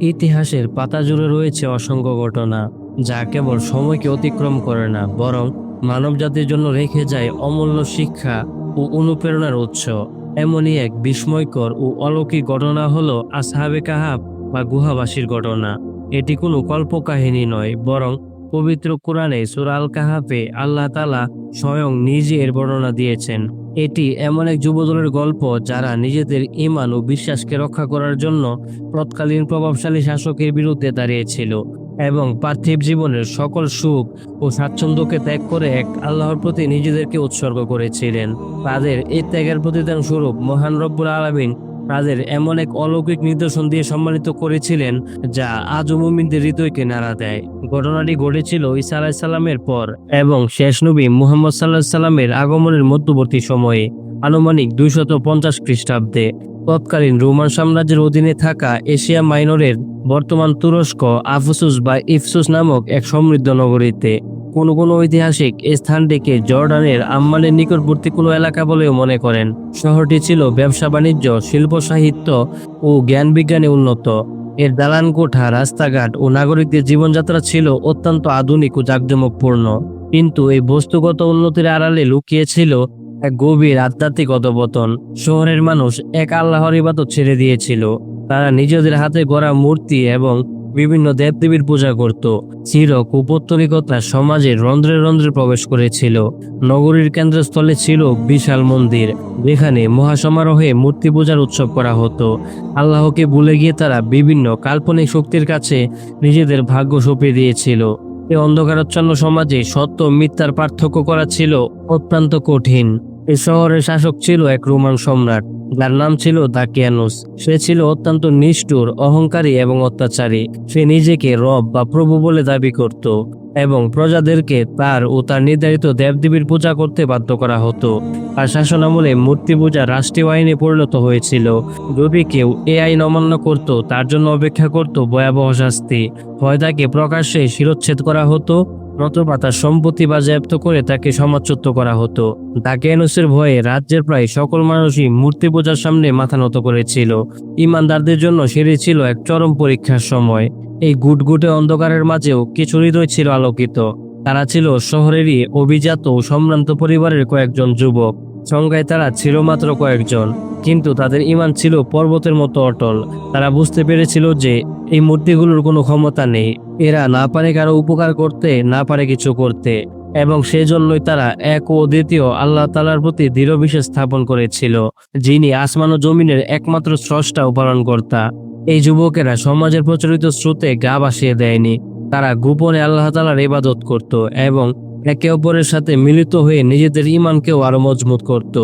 ইতিহাসের পাতা জুড়ে রয়েছে অসংখ্য ঘটনা, যা কেবল সময়কে অতিক্রম করে না, বরং মানবজাতির জন্য রেখে যায় অমূল্য শিক্ষা ও অনুপ্রেরণার উৎস। এমনই এক বিস্ময়কর ও অলৌকিক ঘটনা হল আসহাবে কাহাব বা গুহাবাসীর ঘটনা। এটি কোনো কল্পকাহিনী নয়, বরং পবিত্র কোরআনে সুরাল কাহাফে আল্লাহ তালা স্বয়ং নিজে এর বর্ণনা দিয়েছেন। এটি এমন এক যুবদলের গল্প যারা নিজেদের ইমান ও বিশ্বাসকে রক্ষা করার জন্য তৎকালীন প্রভাবশালী শাসকের বিরুদ্ধে দাঁড়িয়েছিল এবং পার্থিব জীবনের সকল সুখ ও স্বাচ্ছন্দ্যকে ত্যাগ করে এক আল্লাহর প্রতি নিজেদেরকে উৎসর্গ করেছিলেন। তাদের এই ত্যাগের প্রতিদান স্বরূপ মহান রব্বুল আলমিন তাদের এমন এক অলৌকিক নিদর্শন দিয়ে সম্মানিত করেছিলেন, যা আজ মুমিনদের হৃদয়কে নাড়া দেয়। ঘটনাটি ঘটেছিল ঈসা আলাহিসাল্লামের পর এবং শেষ নবী মুহাম্মদ সাল্লাহ সাল্লামের আগমনের মধ্যবর্তী সময়ে, আনুমানিক দুইশত পঞ্চাশ খ্রিস্টাব্দে। তৎকালীন রোমান সাম্রাজ্যের অধীনে থাকা এশিয়া মাইনরের বর্তমান তুরস্ক আফসুস বা ইফসুস নামক এক সমৃদ্ধ নগরীতে কোনো কোনো ঐতিহাসিক স্থানটিকে জর্ডানের আম্মানের নিকটবর্তী কোনো এলাকা বলেও মনে করেন। শহরটি ছিল ব্যবসা, বাণিজ্য, শিল্প, সাহিত্য ও জ্ঞান বিজ্ঞানে উন্নত। এর দালান কোঠা, রাস্তাঘাট ও নাগরিকদের জীবনযাত্রা ছিল অত্যন্ত আধুনিক ও জাঁকজমকপূর্ণ। কিন্তু এই বস্তুগত উন্নতির আড়ালে লুকিয়ে ছিল এক গভীর আধ্যাত্মিক অধপতন। শহরের মানুষ এক আল্লাহর ইবাদত ছেড়ে দিয়েছিল। তারা নিজেদের হাতে গড়া মূর্তি এবং বিভিন্ন দেবদেবীর পূজা করত। চিরক উপত্তরিকতা সমাজের রন্ধ্রে রন্ধ্রে প্রবেশ করেছিল। নগরীর কেন্দ্রস্থলে ছিল বিশাল মন্দির, যেখানে মহাসমারোহে মূর্তি পূজার উৎসব করা হতো। আল্লাহকে ভুলে গিয়ে তারা বিভিন্ন কাল্পনিক শক্তির কাছে নিজেদের ভাগ্য সঁপে দিয়েছিল। এই অন্ধকারাচ্ছন্ন সমাজে সত্য মিথ্যার পার্থক্য করা ছিল অত্যন্ত কঠিন। এ শহরের শাসক ছিল এক রোমান সম্রাট। যার নাম ছিল দাকিয়ানুস। সে ছিল অত্যন্ত নিষ্ঠুর, অহংকারী এবং অত্যাচারী। সে নিজেকে রব বা প্রভু বলে দাবি করত এবং প্রজাদেরকে তার ও তার নির্ধারিত দেবদেবীর পূজা করতে বাধ্য করা হতো। আর শাসনামলে মূর্তি পূজা রাষ্ট্রীয় আইনে পরিণত হয়েছিল। যদি কেউ এ আইন অমান্য করত, তার জন্য অপেক্ষা করত ভয়াবহ শাস্তি। হয় তাকে প্রকাশ্যে শিরোচ্ছেদ করা হতো নতুবা তার সম্পত্তি বাজেয়াপ্ত করে তাকে সমাজচ্যুত করা হতো। দাকিয়ানুসের ভয়ে রাজ্যের প্রায় সকল মানুষই মূর্তি পূজার সামনে মাথা নত করেছিল। ইমানদারদের জন্য সেটি ছিল এক চরম পরীক্ষার সময়। এই গুটগুটে অন্ধকারের মাঝেও কিছু হৃদয় ছিল আলোকিত। তারা ছিল শহরেরই অভিজাত ও সম্ভ্রান্ত পরিবারের কয়েকজন যুবক। সংখ্যায় তারা ছিল মাত্র কয়েকজন, কিন্তু তাদের ইমান ছিল পর্বতের মতো অটল। তারা বুঝতে পেরেছিল যে এই মূর্তিগুলোর কোনো ক্ষমতা নেই। এরা না পারে কারও উপকার করতে, না পারে কিছু করতে, এবং সেজন্যই তারা এক ও দ্বিতীয় আল্লাহ তালার প্রতি দৃঢ় বিশ্বাস স্থাপন করেছিল, যিনি আসমান ও জমিনের একমাত্র স্রষ্টা ও পালনকর্তা। এই যুবকেরা সমাজের প্রচলিত স্রোতে গা ভাসিয়ে দেয়নি। তারা গোপনে আল্লাহ তালার ইবাদত করত এবং একে অপরের সাথে মিলিত হয়ে নিজেদের ইমানকেও আরও মজবুত করত।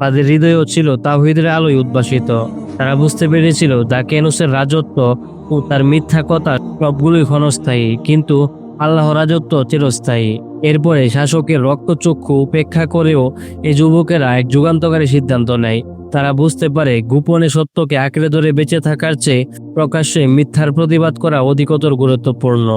তাদের হৃদয়ও ছিল তাওহিদের আলোয় উদ্ভাসিত। তারা বুঝতে পেরেছিল দা কেনুসের রাজত্ব ও তার মিথ্যা কথা সবগুলোই ক্ষণস্থায়ী, কিন্তু আল্লাহ রাজত্ব চিরস্থায়ী। এরপরে শাসকের রক্তচক্ষু উপেক্ষা করেও এই যুবকেরা এক যুগান্তকারী সিদ্ধান্ত নেয়। তারা বুঝতে পারে গোপনে সত্যকে আঁকড়ে ধরে বেঁচে থাকার চেয়ে প্রকাশ্যে মিথ্যার প্রতিবাদ করা অধিকতর গুরুত্বপূর্ণ।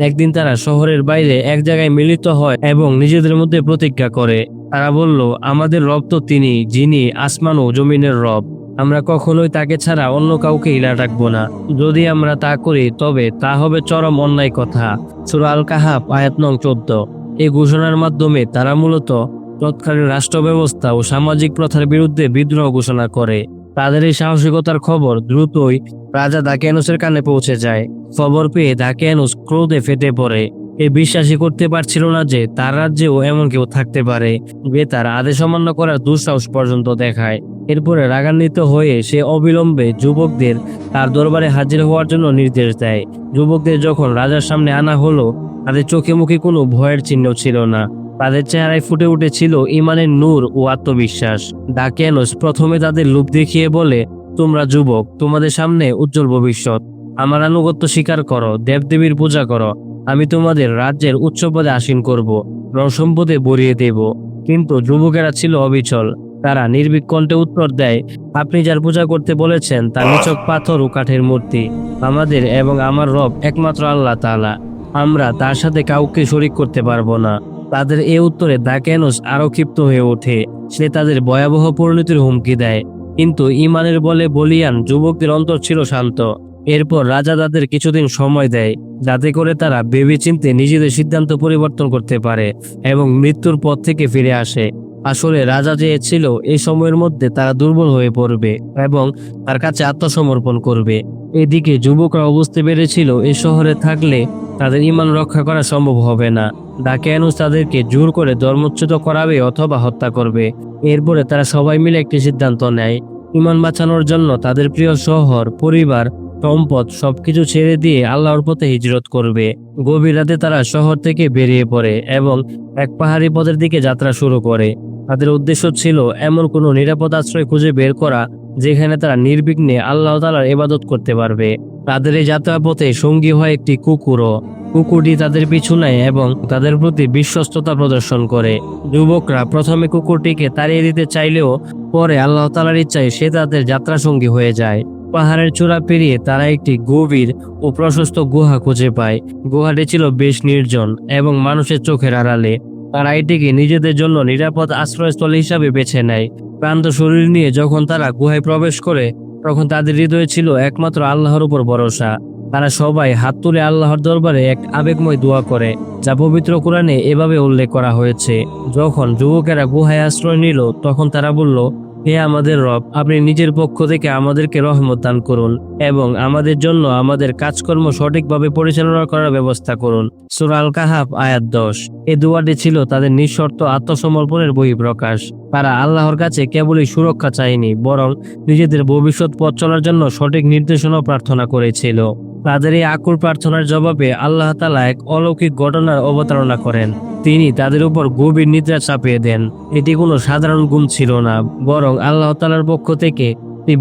একদিন তারা শহরের বাইরে এক জায়গায় মিলিত হয় এবং নিজেদের মধ্যে প্রতিজ্ঞা করে। তারা বলল, আমাদের রব তো তিনি, যিনি আসমান ও জমিনের রব। আমরা কখনোই তাকে ছাড়া অন্য কাউকে ইলা রাখব না। যদি আমরা তা করি, তবে তা হবে চরম অন্যায় কথা। সুরা আল কাহাব আয়াত নং চোদ্দ। এই ঘোষণার মাধ্যমে তারা মূলত তৎকালীন রাষ্ট্র ব্যবস্থা ও সামাজিক প্রথার বিরুদ্ধে বিদ্রোহ ঘোষণা করে। তাদের এই সাহসিকতার খবর দ্রুতই রাজা দাকিয়ানুসের কানে পৌঁছে যায়। খবর পেয়ে দাকিয়ানুস ক্রোধে ফেটে পড়ে। এ বিশ্বাসই করতে পারছিল না যে তার রাজ্যেও এমন কেউ থাকতে পারে। যে তার আদেশ অমান্য করার দুঃসাহস পর্যন্ত দেখায়। এরপরে রাগান্বিত হয়ে সে অবিলম্বে যুবকদের তার দরবারে হাজির হওয়ার জন্য নির্দেশ দেয়। যুবকদের যখন রাজার সামনে আনা হলো, তাদের চোখে মুখে কোনো ভয়ের চিহ্ন ছিল না। তাদের চেহারায় ফুটে উঠেছিল ইমানের নূর ও আত্মবিশ্বাস। দা ডাকিয়ানোস প্রথমে তাদের লোভ দেখিয়ে বলে, তোমরা যুবক, তোমাদের সামনে উজ্জ্বল ভবিষ্যৎ। আমার আনুগত্য স্বীকার করো, দেবদেবীর পূজা করো। আমি তোমাদের রাজ্যের উচ্চ পদে আসীন করব সম্পদে বরিয়ে দেব। কিন্তু যুবকেরা ছিল অবিচল। তারা নির্ভীক কণ্ঠে উত্তর দেয়, আপনি যার পূজা করতে বলেছেন, তার নিচক পাথর ও কাঠের মূর্তি। আমাদের এবং আমার রব একমাত্র আল্লাহ তাআলা। আমরা তার সাথে কাউকে শরিক করতে পারব না। তাদের এ উত্তরে দাকেনুস আরও ক্ষিপ্ত হয়ে ওঠে। সে তাদের ভয়াবহ পরিণতির হুমকি দেয়। কিন্তু ইমানের বলে বলিয়ান যুবকদের অন্তর ছিল শান্ত। এরপর রাজা তাদের কিছুদিন সময় দেয়, যাতে করে তারা ভেবে চিনতে নিজেদের সিদ্ধান্ত পরিবর্তন করতে পারে এবং মৃত্যুর পথ থেকে ফিরে আসে। আসলে রাজা চেয়েছিল এই সময়ের মধ্যে তারা দুর্বল হয়ে পড়বে এবং তার কাছে আত্মসমর্পণ করবে। এদিকে যুবকরা বুঝতে পেরেছিল এই শহরে থাকলে তাদের ইমান রক্ষা করা সম্ভব হবে না। ডাকিয়ানুস তাদেরকে জোর করে ধর্মচ্যুত করাবে অথবা হত্যা করবে। এরপরে তারা সবাই মিলে একটি সিদ্ধান্ত নেয়। ইমান বাঁচানোর জন্য তাদের প্রিয় শহর, পরিবার, সম্পদ সবকিছু ছেড়ে দিয়ে আল্লাহর পথে হিজরত করবে। গভীর রাতে তারা শহর থেকে বেরিয়ে পড়ে এবং এক পাহাড়ি পথের দিকে যাত্রা শুরু করে। তাদের উদ্দেশ্য ছিল এমন কোনো নিরাপদ আশ্রয় খুঁজে বের করা, যেখানে তারা নির্বিঘ্নে আল্লাহ তালার ইবাদত করতে পারবে। তাদের এই যাত্রাপথে সঙ্গী হয় একটি কুকুরও। কুকুরটি তাদের পিছু নেয় এবং তাদের প্রতি বিশ্বস্ততা প্রদর্শন করে। যুবকরা প্রথমে কুকুরটিকে তাড়িয়ে দিতে চাইলেও পরে আল্লাহ তালার ইচ্ছায় সে তাদের যাত্রা সঙ্গী হয়ে যায়। পাহাড়ের চূড়া পেরিয়ে তারা একটি গভীর ও প্রশস্ত গুহা খুঁজে পায়। গুহাটি ছিল বেশ নির্জন এবং মানুষের চোখের আড়ালে। তারা এটিকে নিজেদের জন্য নিরাপদ আশ্রয়স্থল হিসাবে বেছে নেয়। প্রান্ত শরীর নিয়ে যখন তারা গুহায় প্রবেশ করে, তখন তাদের হৃদয়ে ছিল একমাত্র আল্লাহর উপর ভরসা। তারা সবাই হাত তুলে আল্লাহর দরবারে এক আবেগময় দোয়া করে, যা পবিত্র কোরআনে এভাবে উল্লেখ করা হয়েছে। যখন যুবকেরা গুহায় আশ্রয় নিল, তখন তারা বলল হে আমাদের রব, আপনি নিজের পক্ষ থেকে আমাদেরকে রহমত দান করুন এবং আমাদের জন্য আমাদের কাজকর্ম সঠিকভাবে পরিচালনা করার ব্যবস্থা করুন। সুরাল কাহাব আয়াত দশ। এই দোয়াটি ছিল তাদের নিঃশর্ত আত্মসমর্পণের বহিঃপ্রকাশ। তারা আল্লাহর কাছে কেবলই সুরক্ষা চায়নি, বরং নিজেদের ভবিষ্যৎ পথ চলার জন্য সঠিক নির্দেশনাও প্রার্থনা করেছিল। তাদের এই আকুল প্রার্থনার জবাবে আল্লাহ তালা এক অলৌকিক ঘটনার অবতারণা করেন। তিনি তাদের উপর গভীর নিদ্রা চাপিয়ে দেন। এটি কোনো সাধারণ গুম ছিল না, বরং আল্লাহ তালার পক্ষ থেকে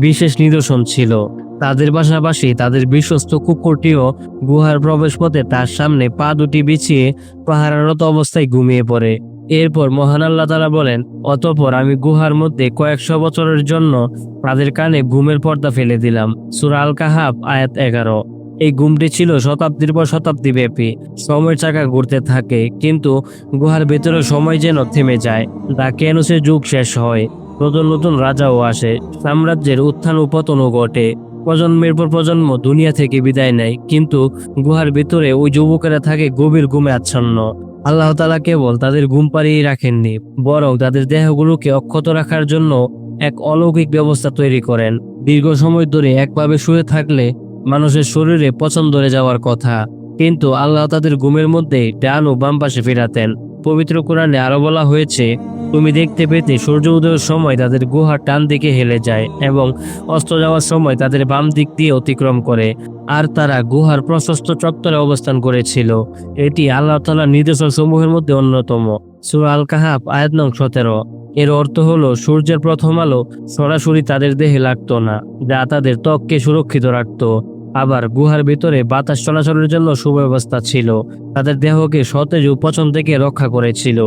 বিশেষ নিদর্শন ছিল। তাদের পাশাপাশি তাদের বিশ্বস্ত কুকুরটিও গুহার প্রবেশপথে তার সামনে পা দুটি বিছিয়ে পাহারারত অবস্থায় ঘুমিয়ে পড়ে। এরপর মহান আল্লাহ তালা বলেন, অতপর আমি গুহার মধ্যে কয়েকশো বছরের জন্য তাদের কানে ঘুমের পর্দা ফেলে দিলাম। সুরা আল কাহাব আয়াত এগারো। এই গুমটি ছিল শতাব্দীর পর শতাব্দী ব্যাপী। সময়ের চাকা ঘুরতে থাকে, কিন্তু গুহার ভেতরে সময় যেন থেমে যায় দাকিয়ানুসের যুগ শেষ হয়? নতুন নতুন রাজাও আসে, সাম্রাজ্যের উত্থান ও পতনও ঘটে। প্রজন্মের পর প্রজন্ম দুনিয়া থেকে বিদায় নেয়, কিন্তু গুহার ভিতরে ওই যুবকেরা থাকে গভীর ঘুমে আচ্ছন্ন। আল্লাহ তালা কেবল তাদের ঘুম পাড়িয়ে রাখেননি, বরং তাদের দেহগুলোকে অক্ষত রাখার জন্য এক অলৌকিক ব্যবস্থা তৈরি করেন। দীর্ঘ সময় ধরে একভাবে শুয়ে থাকলে মানুষের শরীরে পছন্দ ধরে যাওয়ার কথা। কিন্তু আল্লাহ তাদের ঘুমের মধ্যে ডান ও বাম পাশে ফেরাতেন। পবিত্র কোরআনে আরও বলা হয়েছে, তুমি দেখতে পেতে সূর্য উদয়ের সময় তাদের গুহার টান দিকে হেলে যায় এবং অস্ত যাওয়ার সময় তাদের বাম দিক দিয়ে অতিক্রম করে। আর তারা গুহার প্রশস্ত চত্বরে অবস্থান করেছিল। এটি আল্লাহ তালার নির্দেশক সমূহের মধ্যে অন্যতম। সুরা আল কাহাব আয়াত নং সতেরো। এর অর্থ হলো, সূর্যের প্রথম আলো সরাসরি তাদের দেহে লাগতো না, যা তাদের ত্বককে সুরক্ষিত রাখত। আবার গুহার ভিতরে বাতাস চলাচলের জন্য সুব্যবস্থা ছিল, তাদের দেহকে সতেজ উপচন থেকে রক্ষা করেছিল।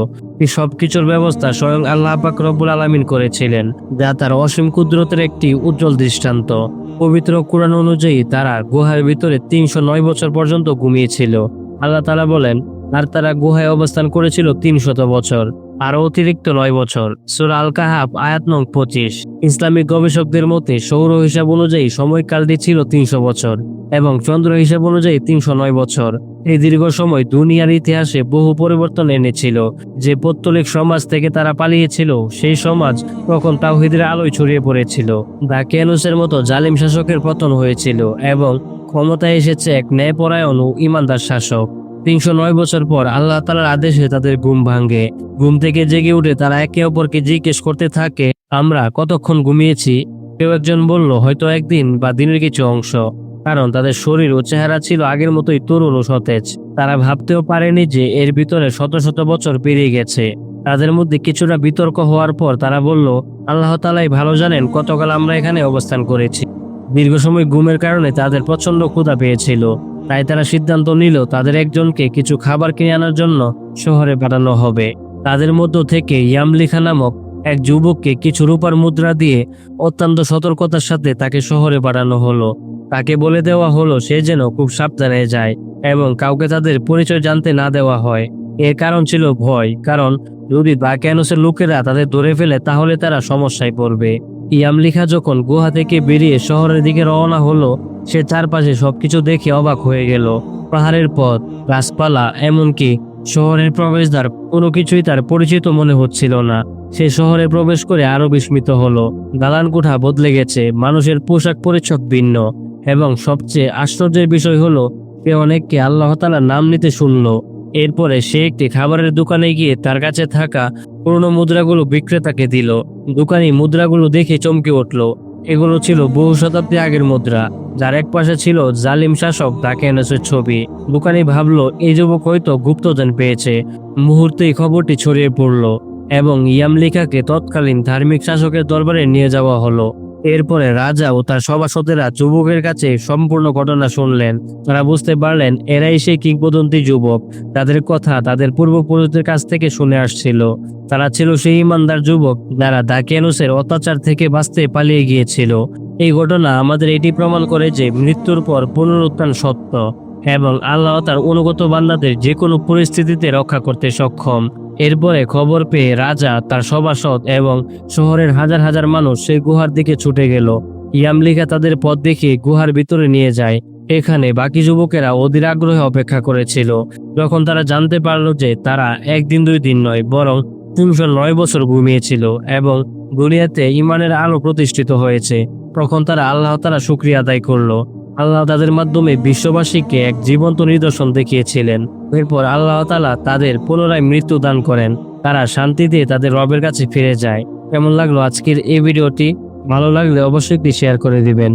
এই সবকিছুর ব্যবস্থা স্বয়ং আল্লাহ পাক রব্বুল আলামিন করেছিলেন, যা তার অসীম কুদরতের একটি উজ্জ্বল দৃষ্টান্ত। পবিত্র কোরআন অনুযায়ী তারা গুহার ভিতরে তিনশো নয় বছর পর্যন্ত ঘুমিয়েছিল। আল্লাহ তালা বলেন, আর তারা গুহায় অবস্থান করেছিল তিনশত বছর। আরও অতিরিক্ত নয় বছর। সুরা আল কাহাব আয়াত নং পঁচিশ। ইসলামিক গবেষকদের মতে, সৌর হিসাব অনুযায়ী সময়কালটি ছিল তিনশো বছর এবং চন্দ্র হিসাব অনুযায়ী তিনশো নয় বছর। এই দীর্ঘ সময় দুনিয়ার ইতিহাসে বহু পরিবর্তন এনেছিল। যে পৌত্তলিক সমাজ থেকে তারা পালিয়েছিল, সেই সমাজ তখন তাওহিদের আলোয় ছড়িয়ে পড়েছিল। দাকিয়ানুসের মতো জালিম শাসকের পতন হয়েছিল এবং ক্ষমতায় এসেছে এক ন্যায়পরায়ণ ও ইমানদার শাসক। তিনশো নয় বছর পর আল্লাহ তালার আদেশে তাদের ঘুম ভাঙে। ঘুম থেকে জেগে উঠে তারা একে অপরকে জিজ্ঞেস করতে থাকে, আমরা কতক্ষণ ঘুমিয়েছি? কেউ একজন বলল, হয়তো একদিন বা দিনের কিছু অংশ। কারণ তাদের শরীর ও চেহারা ছিল আগের মতোই তরুণ ও সতেজ। তারা ভাবতেও পারেনি যে এর ভিতরে শত শত বছর পেরিয়ে গেছে। তাদের মধ্যে কিছুটা বিতর্ক হওয়ার পর তারা বলল, আল্লাহ তালাই ভালো জানেন কতকাল আমরা এখানে অবস্থান করেছি। দীর্ঘ সময় ঘুমের কারণে তাদের প্রচণ্ড ক্ষুধা পেয়েছিল। তাই তারা সিদ্ধান্ত নিল, তাদের একজনকে কিছু খাবার কিনে আনার জন্য শহরে পাঠানো হবে। তাদের মধ্য থেকে ইয়ামলিখা নামক এক যুবককে কিছু রূপার মুদ্রা দিয়ে অত্যন্ত সতর্কতার সাথে তাকে শহরে পাঠানো হলো। তাকে বলে দেওয়া হলো, সে যেন খুব সাবধানে যায় এবং কাউকে তাদের পরিচয় জানতে না দেওয়া হয়। এর কারণ ছিল ভয়, কারণ যদি বাকিয়ানুসের লোকেরা তাদের ধরে ফেলে, তাহলে তারা সমস্যায় পড়বে। ইয়ামলিখা যখন গুহা থেকে বেরিয়ে শহরের দিকে রওনা হলো, সে চারপাশে সবকিছু দেখে অবাক হয়ে গেল। পাহাড়ের পথ, গাছপালা, এমনকি শহরের প্রবেশদ্বার, কোনো কিছুই তার পরিচিত মনে হচ্ছিল না। সে শহরে প্রবেশ করে আরও বিস্মিত হলো। দালান কোঠা বদলে গেছে, মানুষের পোশাক পরিচ্ছদ ভিন্ন। এবং সবচেয়ে আশ্চর্যের বিষয় হলো, সে অনেককে আল্লাহতালার নাম নিতে শুনলো। এরপরে সে একটি খাবারের দোকানে গিয়ে তার কাছে থাকা পুরনো মুদ্রাগুলো বিক্রেতাকে দিল। দোকানি মুদ্রাগুলো দেখে চমকে উঠল। এগুলো ছিল বহু শতাব্দী আগের মুদ্রা, যার এক পাশে ছিল জালিম শাসক দাকেনসের ছবি। দোকানি ভাবলো এই যুবক হয়তো গুপ্তদান পেয়েছে। মুহূর্তেই খবরটি ছড়িয়ে পড়ল এবং ইয়ামলিকাকে তৎকালীন ধার্মিক শাসকের দরবারে নিয়ে যাওয়া হলো। এরপরে রাজা ও তার সভাসদেরা যুবকের কাছে সম্পূর্ণ ঘটনা শুনলেন। তারা বুঝতে পারলেন, এরাই সেই কিংবদন্তি যুবক। তাদের কথা তাদের পূর্বপুরুষদের কাছ থেকে শুনে আসছিল। তারা ছিল সেই ইমানদার যুবক যারা দাকিয়ানুসের অত্যাচার থেকে বাঁচতে পালিয়ে গিয়েছিল। এই ঘটনা আমাদের এটি প্রমাণ করে যে মৃত্যুর পর পুনরুত্থান সত্য এবং আল্লাহ তার অনুগত বান্দাদের যে কোনো পরিস্থিতিতে রক্ষা করতে সক্ষম। এরপরে খবর পেয়ে রাজা তার সভাসদ এবং শহরের হাজার হাজার মানুষ সেই গুহার দিকে ছুটে গেল। ইয়ামলিকা তাদের পথ দেখে গুহার ভিতরে নিয়ে যায়। এখানে বাকি যুবকেরা অধীর আগ্রহে অপেক্ষা করেছিল। যখন তারা জানতে পারল যে তারা একদিন দুই দিন নয়, বরং তিনশো নয় বছর ঘুমিয়েছিল এবং দুনিয়াতে ইমানের আলো প্রতিষ্ঠিত হয়েছে। তখন তারা আল্লাহ তারা শুক্রিয়া আদায় করল। আল্লাহ তাদের মাধ্যমে বিশ্ববাসীকে এক জীবন্ত নিদর্শন দেখিয়েছিলেন। এরপর আল্লাহ তালা তাদের পুনরায় মৃত্যু দান করেন। তারা শান্তিতে তাদের রবের কাছে ফিরে যায়। কেমন লাগল আজকের এই ভিডিওটি? ভালো লাগলে অবশ্যই একটি শেয়ার করে দিবেন।